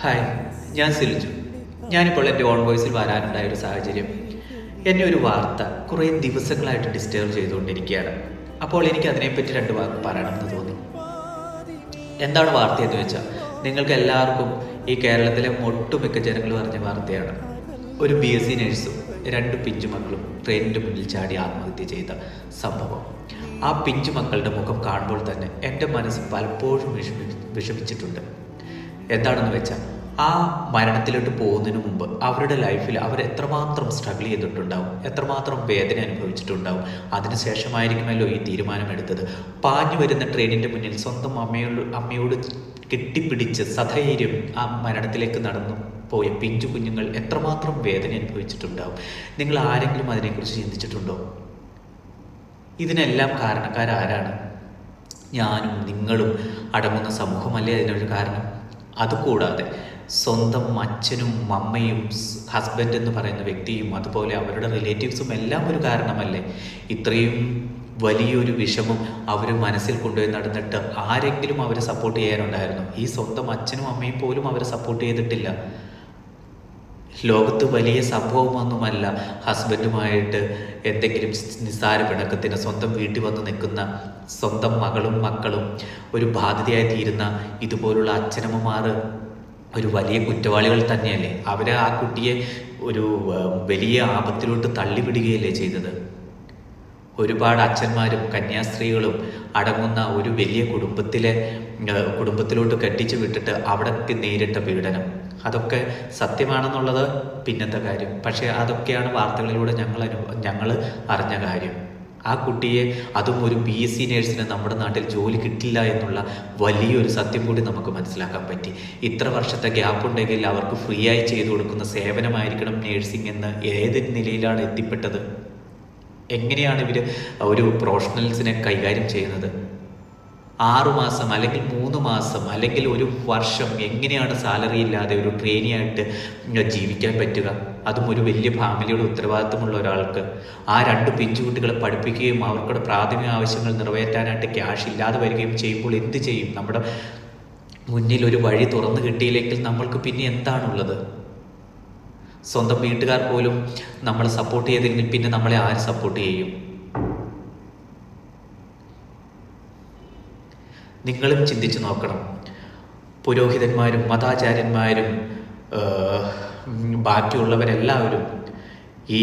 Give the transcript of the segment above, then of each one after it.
Hi ഞാൻ സിലിജു. ഞാനിപ്പോൾ എന്റെ ഓൺ വോയിസിൽ വരാനുണ്ടായ ഒരു സാഹചര്യം. എന്നെ ഒരു വാർത്ത കുറേ ദിവസങ്ങളായിട്ട് ഡിസ്റ്റർബ് ചെയ്തുകൊണ്ടിരിക്കുകയാണ്. അപ്പോൾ എനിക്ക് അതിനെപ്പറ്റി രണ്ട് വാക്ക് പറയണമെന്ന് തോന്നി. എന്താണ് വാർത്ത എന്ന് വെച്ചാൽ നിങ്ങൾക്ക് എല്ലാവർക്കും ഈ കേരളത്തിലെ ഒട്ടുമിക്ക ജനങ്ങൾ പറഞ്ഞ വാർത്തയാണ്. ഒരു ബി എസ് സി നഴ്സും രണ്ട് പിഞ്ചുമക്കളും ട്രെയിനിന്റെ മുന്നിൽ ചാടി ആത്മഹത്യ ചെയ്ത സംഭവം. ആ പിഞ്ചുമക്കളുടെ മുഖം കാണുമ്പോൾ തന്നെ എന്റെ മനസ്സ് പലപ്പോഴും വിഷമി വിഷമിച്ചിട്ടുണ്ട്. എന്താണെന്ന് വെച്ചാൽ ആ മരണത്തിലോട്ട് പോകുന്നതിന് മുമ്പ് അവരുടെ ലൈഫിൽ അവർ എത്രമാത്രം സ്ട്രഗിൾ ചെയ്തിട്ടുണ്ടാവും എത്രമാത്രം വേദന അനുഭവിച്ചിട്ടുണ്ടാവും. അതിനുശേഷമായിരിക്കുമല്ലോ ഈ തീരുമാനമെടുത്തത്. പാഞ്ഞു വരുന്ന ട്രെയിനിന്റെ മുന്നിൽ സ്വന്തം അമ്മയോട് അമ്മയോട് കെട്ടിപ്പിടിച്ച് സധൈര്യം ആ മരണത്തിലേക്ക് നടന്നു പോയ പിഞ്ചു കുഞ്ഞുങ്ങൾ എത്രമാത്രം വേദന അനുഭവിച്ചിട്ടുണ്ടാവും. നിങ്ങൾ ആരെങ്കിലും അതിനെക്കുറിച്ച് ചിന്തിച്ചിട്ടുണ്ടോ? ഇതിനെല്ലാം കാരണക്കാരാരാണ്? ഞാനും നിങ്ങളും അടങ്ങുന്ന സമൂഹമല്ലേ അതിനൊരു കാരണം? അതുകൂടാതെ സ്വന്തം അച്ഛനും അമ്മയും ഹസ്ബൻഡ് എന്ന് പറയുന്ന വ്യക്തിയും അതുപോലെ അവരുടെ റിലേറ്റീവ്സും എല്ലാം ഒരു കാരണമല്ലേ? ഇത്രയും വലിയൊരു വിഷമം അവർ മനസ്സിൽ കൊണ്ടുപോയി നടന്നിട്ട് ആരെങ്കിലും അവരെ സപ്പോർട്ട് ചെയ്യാനുണ്ടായിരുന്നു. ഈ സ്വന്തം അച്ഛനും അമ്മയും പോലും അവരെ സപ്പോർട്ട് ചെയ്തിട്ടില്ല. ലോകത്ത് വലിയ സംഭവമൊന്നുമല്ല. ഹസ്ബൻഡുമായിട്ട് എന്തെങ്കിലും നിസ്സാര പിണക്കത്തിന് സ്വന്തം വീട്ടിൽ വന്ന് നിൽക്കുന്ന സ്വന്തം മകളും മക്കളും ഒരു ബാധ്യതയായി തീരുന്ന ഇതുപോലുള്ള അച്ഛനമ്മമാർ ഒരു വലിയ കുറ്റവാളികൾ തന്നെയല്ലേ? അവർ ആ കുട്ടിയെ ഒരു വലിയ ആപത്തിലോട്ട് തള്ളിവിടുകയല്ലേ ചെയ്തത്? ഒരുപാട് അച്ഛന്മാരും കന്യാസ്ത്രീകളും അടങ്ങുന്ന ഒരു വലിയ കുടുംബത്തിലെ കുടുംബത്തിലോട്ട് കെട്ടിച്ചു വിട്ടിട്ട് അവിടെ നേരിട്ട പീഡനം. അതൊക്കെ സത്യമാണെന്നുള്ളത് പിന്നത്തെ കാര്യം. പക്ഷേ അതൊക്കെയാണ് വാർത്തകളിലൂടെ ഞങ്ങൾ അനു ഞങ്ങൾ അറിഞ്ഞ കാര്യം. ആ കുട്ടിയെ അതും ഒരു ബി എസ് സി നേഴ്സിന് നമ്മുടെ നാട്ടിൽ ജോലി കിട്ടില്ല എന്നുള്ള വലിയൊരു സത്യം കൂടി നമുക്ക് മനസ്സിലാക്കാൻ പറ്റി. ഇത്ര വർഷത്തെ ഗ്യാപ്പ് ഉണ്ടെങ്കിൽ അവർക്ക് ഫ്രീ ആയി ചെയ്തു കൊടുക്കുന്ന സേവനമായിരിക്കണം നേഴ്സിംഗ് എന്ന് ഏത് നിലയിലാണ് എത്തിപ്പെട്ടത്? എങ്ങനെയാണ് ഇവർ ഒരു പ്രൊഫഷണൽസിനെ കൈകാര്യം ചെയ്യുന്നത്? ആറു മാസം അല്ലെങ്കിൽ മൂന്ന് മാസം അല്ലെങ്കിൽ ഒരു വർഷം എങ്ങനെയാണ് സാലറി ഇല്ലാതെ ഒരു ട്രെയിനി ആയിട്ട് ജീവിക്കാൻ പറ്റുക? അതും ഒരു വലിയ ഫാമിലിയുടെ ഉത്തരവാദിത്വമുള്ള ഒരാൾക്ക്. ആ രണ്ട് പിഞ്ചുകുട്ടികളെ പഠിപ്പിക്കുകയും അവർക്കുടെ പ്രാഥമിക ആവശ്യങ്ങൾ നിറവേറ്റാനായിട്ട് ക്യാഷ് ഇല്ലാതെ വരികയും ചെയ്യുമ്പോൾ എന്ത് ചെയ്യും? നമ്മുടെ മുന്നിൽ ഒരു വഴി തുറന്നു കിട്ടിയില്ലെങ്കിൽ നമ്മൾക്ക് പിന്നെ എന്താണുള്ളത്? സ്വന്തം വീട്ടുകാർ പോലും നമ്മളെ സപ്പോർട്ട് ചെയ്തില്ലെങ്കിൽ പിന്നെ നമ്മളെ ആര് സപ്പോർട്ട് ചെയ്യും? നിങ്ങളും ചിന്തിച്ചു നോക്കണം. പുരോഹിതന്മാരും മതാചാര്യന്മാരും ബാക്കിയുള്ളവരെല്ലാവരും ഈ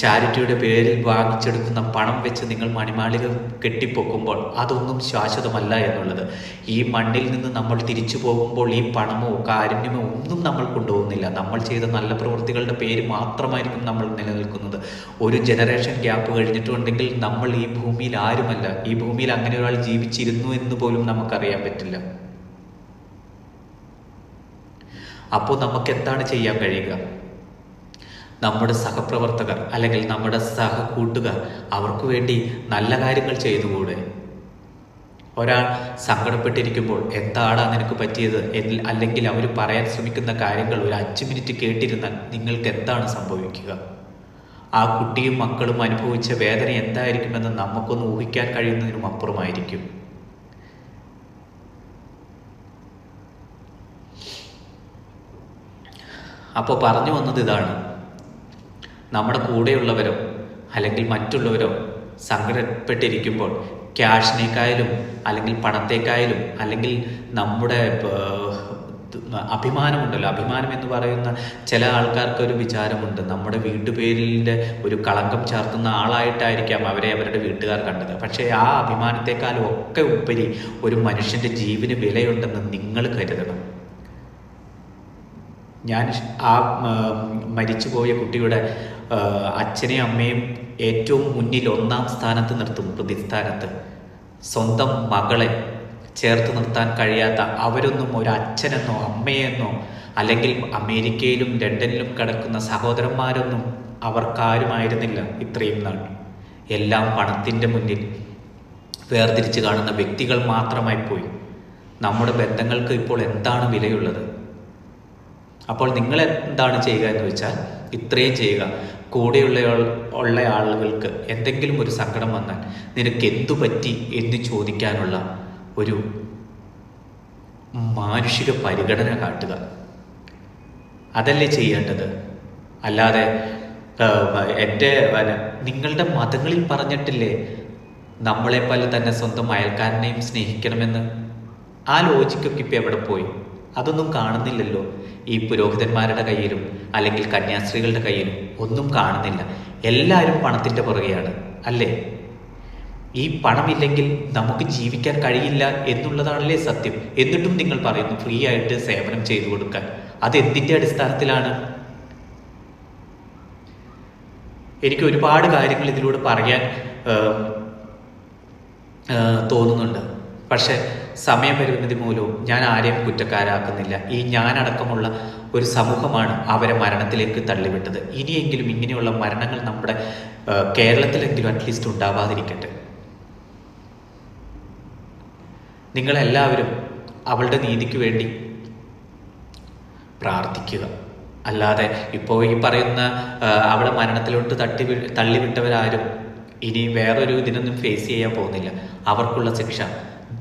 ചാരിറ്റിയുടെ പേരിൽ വാങ്ങിച്ചെടുക്കുന്ന പണം വെച്ച് നിങ്ങൾ മണിമാളിക കെട്ടിപ്പൊക്കുമ്പോൾ അതൊന്നും ശാശ്വതമല്ല എന്നുള്ളത്. ഈ മണ്ണിൽ നിന്ന് നമ്മൾ തിരിച്ചു പോകുമ്പോൾ ഈ പണമോ കാരുണ്യമോ ഒന്നും നമ്മൾ കൊണ്ടുപോകുന്നില്ല. നമ്മൾ ചെയ്ത നല്ല പ്രവൃത്തികളുടെ പേര് മാത്രമായിരിക്കും നമ്മൾ നിലനിൽക്കുന്നത്. ഒരു ജനറേഷൻ ഗ്യാപ്പ് കഴിഞ്ഞിട്ടുണ്ടെങ്കിൽ നമ്മൾ ഈ ഭൂമിയിൽ ആരുമല്ല. ഈ ഭൂമിയിൽ അങ്ങനെ ഒരാൾ ജീവിച്ചിരുന്നു എന്ന് പോലും നമുക്കറിയാൻ പറ്റില്ല. അപ്പോൾ നമുക്ക് എന്താണ് ചെയ്യാൻ കഴിയുക? നമ്മുടെ സഹപ്രവർത്തകർ അല്ലെങ്കിൽ നമ്മുടെ സഹകൂട്ടുകാർ അവർക്ക് വേണ്ടി നല്ല കാര്യങ്ങൾ ചെയ്തുകൂടെ? ഒരാൾ സങ്കടപ്പെട്ടിരിക്കുമ്പോൾ എന്താണ് നിനക്ക് പറ്റിയത്? അല്ലെങ്കിൽ അവർ പറയാൻ ശ്രമിക്കുന്ന കാര്യങ്ങൾ ഒരു അഞ്ച് മിനിറ്റ് കേട്ടിരുന്നാൽ നിങ്ങൾക്ക് എന്താണ് സംഭവിക്കുക? ആ കുട്ടിയും മക്കളും അനുഭവിച്ച വേദന എന്തായിരിക്കുമെന്ന് നമുക്കൊന്ന് ഊഹിക്കാൻ കഴിയുന്നതിനും അപ്പുറമായിരിക്കും. അപ്പോൾ പറഞ്ഞു വന്നത് ഇതാണ്. നമ്മുടെ കൂടെയുള്ളവരോ അല്ലെങ്കിൽ മറ്റുള്ളവരോ സങ്കടപ്പെട്ടിരിക്കുമ്പോൾ ക്യാഷിനേക്കായാലും അല്ലെങ്കിൽ പണത്തേക്കായാലും അല്ലെങ്കിൽ നമ്മുടെ അഭിമാനമുണ്ടല്ലോ. അഭിമാനം എന്ന് പറയുന്ന ചില ആൾക്കാർക്ക് ഒരു വിചാരമുണ്ട്. നമ്മുടെ വീട്ടുപേരിന്റെ ഒരു കളങ്കം ചേർത്തുന്ന ആളായിട്ടായിരിക്കാം അവരെ അവരുടെ വീട്ടുകാർ കണ്ടത്. പക്ഷേ ആ അഭിമാനത്തെക്കാളും ഒക്കെ ഉപരി ഒരു മനുഷ്യന്റെ ജീവന് വിലയുണ്ടെന്ന് നിങ്ങൾ കരുതണം. ഞാൻ ആ മരിച്ചുപോയ കുട്ടിയുടെ അച്ഛനെയും അമ്മയും ഏറ്റവും മുന്നിൽ ഒന്നാം സ്ഥാനത്ത് നിർത്തും പ്രതിസ്ഥാനത്ത്. സ്വന്തം മകളെ ചേർത്ത് നിർത്താൻ കഴിയാത്ത അവരൊന്നും ഒരു അച്ഛനെന്നോ അമ്മയെന്നോ അല്ലെങ്കിൽ അമേരിക്കയിലും ലണ്ടനിലും കിടക്കുന്ന സഹോദരന്മാരൊന്നും അവർക്കാരുമായിരുന്നില്ല ഇത്രയും നാൾ. എല്ലാം പണത്തിന്റെ മുന്നിൽ വേർതിരിച്ച് കാണുന്ന വ്യക്തികൾ മാത്രമായി പോയി. നമ്മുടെ ബന്ധങ്ങൾക്ക് ഇപ്പോൾ എന്താണ് വിലയുള്ളത്? അപ്പോൾ നിങ്ങൾ എന്താണ് ചെയ്യുക എന്ന് വെച്ചാൽ ഇത്രയും ചെയ്യുക. കൂടെയുള്ള ഉള്ള ആളുകൾക്ക് എന്തെങ്കിലും ഒരു സങ്കടം വന്നാൽ നിനക്ക് എന്തു പറ്റി എന്ന് ചോദിക്കാനുള്ള ഒരു മാനുഷിക പരിഗണന കാട്ടുക. അതല്ലേ ചെയ്യേണ്ടത്? അല്ലാതെ എന്റെ നിങ്ങളുടെ മതങ്ങളിൽ പറഞ്ഞിട്ടില്ലേ നമ്മളെപ്പോലെ തന്നെ സ്വന്തം അയൽക്കാരനെയും സ്നേഹിക്കണമെന്ന്? ആ ലോജിക്കൊക്കെ ഇപ്പം എവിടെ പോയി? അതൊന്നും കാണുന്നില്ലല്ലോ. ഈ പുരോഹിതന്മാരുടെ കയ്യിലും അല്ലെങ്കിൽ കന്യാസ്ത്രീകളുടെ കയ്യിലും ഒന്നും കാണുന്നില്ല. എല്ലാവരും പണത്തിന്റെ പുറകെയാണ് അല്ലേ? ഈ പണമില്ലെങ്കിൽ നമുക്ക് ജീവിക്കാൻ കഴിയില്ല എന്നുള്ളതാണല്ലേ സത്യം. എന്നിട്ടും നിങ്ങൾ പറയുന്നു ഫ്രീ ആയിട്ട് സേവനം ചെയ്തു കൊടുക്കാൻ. അത് എന്തിന്റെ അടിസ്ഥാനത്തിലാണ്? എനിക്ക് ഒരുപാട് കാര്യങ്ങൾ ഇതിലൂടെ പറയാൻ തോന്നുന്നുണ്ട്. പക്ഷെ സമയപരിമിതി മൂലവും ഞാൻ ആരെയും കുറ്റക്കാരാക്കുന്നില്ല. ഈ ഞാനടക്കമുള്ള ഒരു സമൂഹമാണ് അവരെ മരണത്തിലേക്ക് തള്ളിവിട്ടത്. ഇനിയെങ്കിലും ഇങ്ങനെയുള്ള മരണങ്ങൾ നമ്മുടെ കേരളത്തിലെങ്കിലും അറ്റ്ലീസ്റ്റ് ഉണ്ടാവാതിരിക്കട്ടെ. നിങ്ങളെല്ലാവരും അവളുടെ നീതിക്ക് വേണ്ടി പ്രാർത്ഥിക്കുക. അല്ലാതെ ഇപ്പോൾ ഈ പറയുന്ന അവളെ മരണത്തിലോട്ട് തട്ടി തള്ളിവിട്ടവരാരും ഇനി വേറൊരു ഇതിനൊന്നും ഫേസ് ചെയ്യാൻ പോകുന്നില്ല. അവർക്കുള്ള ശിക്ഷ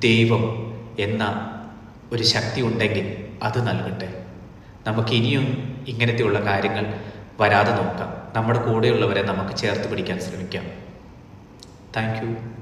ദൈവം എന്ന ഒരു ശക്തി ഉണ്ടെങ്കിൽ അത് നൽകട്ടെ. നമുക്ക് ഇനിയും ഇങ്ങനത്തെയുള്ള കാര്യങ്ങൾ വരാതെ നോക്കാം. നമ്മുടെ കൂടെയുള്ളവരെ നമുക്ക് ചേർത്ത് പിടിക്കാൻ ശ്രമിക്കാം. താങ്ക്